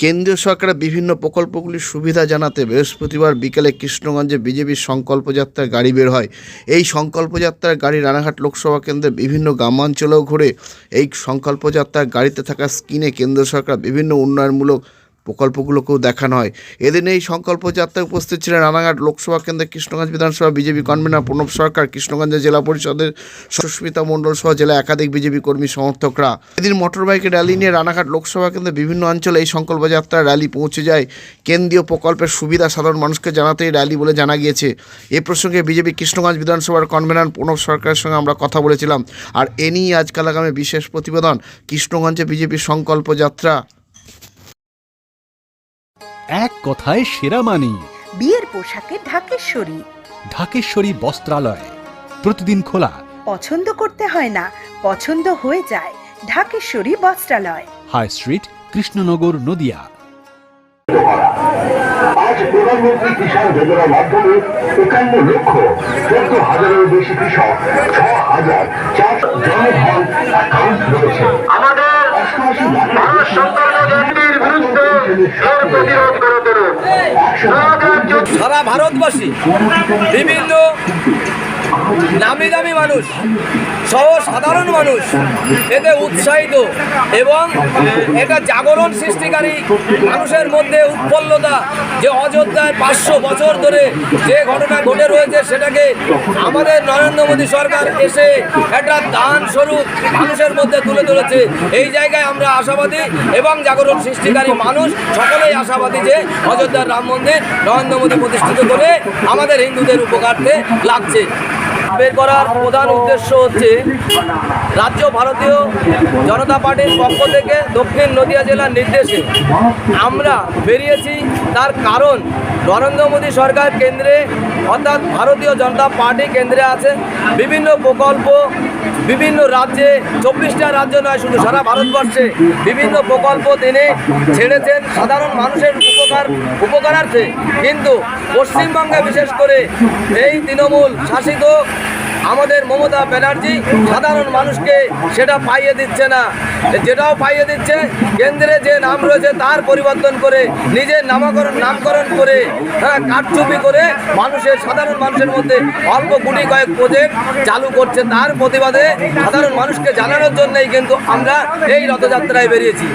কেন্দ্রীয় সরকারের বিভিন্ন প্রকল্পগুলির সুবিধা জানাতে বৃহস্পতিবার বিকেলে কৃষ্ণগঞ্জে বিজেপির সংকল্প যাত্রার গাড়ি বের হয়। এই সংকল্প যাত্রার গাড়ি রানাঘাট লোকসভা কেন্দ্রে বিভিন্ন গ্রামাঞ্চলেও ঘুরে। এই সংকল্পযাত্রার গাড়িতে থাকা স্কিনে কেন্দ্র সরকার বিভিন্ন উন্নয়নমূলক প্রকল্পগুলোকেও দেখানো হয় এদিন এই সংকল্প যাত্রায় উপস্থিত ছিলেন রানাঘাট লোকসভা কেন্দ্রে কৃষ্ণগঞ্জ বিধানসভা বিজেপি কনভেনর প্রণব সরকার কৃষ্ণগঞ্জের জেলা পরিষদের সুস্মিতা মণ্ডল সহ জেলা একাধিক বিজেপি কর্মী সমর্থকরা। এদিন মোটরবাইকে র্যালি নিয়ে রানাঘাট লোকসভা কেন্দ্রে বিভিন্ন অঞ্চলে এই সংকল্প যাত্রার র্যালি পৌঁছে যায়। কেন্দ্রীয় প্রকল্পের সুবিধা সাধারণ মানুষকে জানাতে এই র্যালি বলে জানা গিয়েছে। এ প্রসঙ্গে বিজেপি কৃষ্ণগঞ্জ বিধানসভার কনভেনর প্রণব সরকারের সঙ্গে আমরা কথা বলেছিলাম। আর এ নিয়ে আজকাল আগামী বিশেষ প্রতিবেদন, কৃষ্ণগঞ্জে বিজেপির সংকল্প যাত্রা এক কথায় সেরা মানি। বিয়ের পোশাকে ঢাকেশ্বরী। ঢাকেশ্বরী বস্ত্রালয়। প্রতিদিন খোলা। পছন্দ করতে হয় না পছন্দ হয়ে যায় ঢাকেশ্বরী বস্ত্রালয়। High street Krishnanagar Nadia. আজ প্রধানমন্ত্রী কিষাণ যোজনার মাধ্যমে একান্ন লক্ষ চোদ্দ হাজারেরও বেশি কৃষক ছ হাজার চার জনধন সারা ভারতবাসী বিভিন্ন নামি দামি মানুষ সহ সাধারণ মানুষ, এতে উৎসাহিত এবং এটা জাগরণ সৃষ্টিকারী মানুষের মধ্যে উৎপল্লতা যে অযোধ্যায় পাঁচশো বছর ধরে যে ঘটনা ঘটে রয়েছে সেটাকে আমাদের নরেন্দ্র মোদী সরকার এসে একটা দান স্বরূপ মানুষের মধ্যে তুলে ধরেছে। এই জায়গায় আমরা আশাবাদী এবং জাগরণ সৃষ্টিকারী মানুষ সকলেই আশাবাদী যে অযোধ্যার রাম মন্দির নরেন্দ্র মোদী প্রতিষ্ঠিত করে আমাদের হিন্দুদের উপকার্থে লাগছে। বের করার প্রধান উদ্দেশ্য হচ্ছে রাজ্য ভারতীয় জনতা পার্টির পক্ষ থেকে দক্ষিণ নদিয়া জেলার নির্দেশে আমরা বেরিয়েছি। তার কারণ নরেন্দ্র মোদী সরকার কেন্দ্রে, অর্থাৎ ভারতীয় জনতা পার্টি কেন্দ্রে আছে। বিভিন্ন প্রকল্প বিভিন্ন রাজ্যে, চব্বিশটা রাজ্য নয়, শুধু সারা ভারতবর্ষে বিভিন্ন প্রকল্প তিনি ছেড়েছেন সাধারণ মানুষের উপকার, উপকারার্থে। কিন্তু পশ্চিমবঙ্গে বিশেষ করে এই তৃণমূল শাসিত আমাদের মমতা ব্যানার্জি সাধারণ মানুষকে সেটা পাইয়ে দিচ্ছে না। যেটাও পাইয়ে দিচ্ছে, কেন্দ্রে যে নাম রয়েছে তার পরিবর্তন করে, নিজের নামাকরণ, নামকরণ করে হ্যাঁ কারচুপি করে মানুষের, সাধারণ মানুষের মধ্যে অল্প গুটি কয়েক প্রজেক্ট চালু করছে। তার প্রতিবাদে সাধারণ মানুষকে জানানোর জন্যই কিন্তু আমরা এই রথযাত্রায় বেরিয়েছি।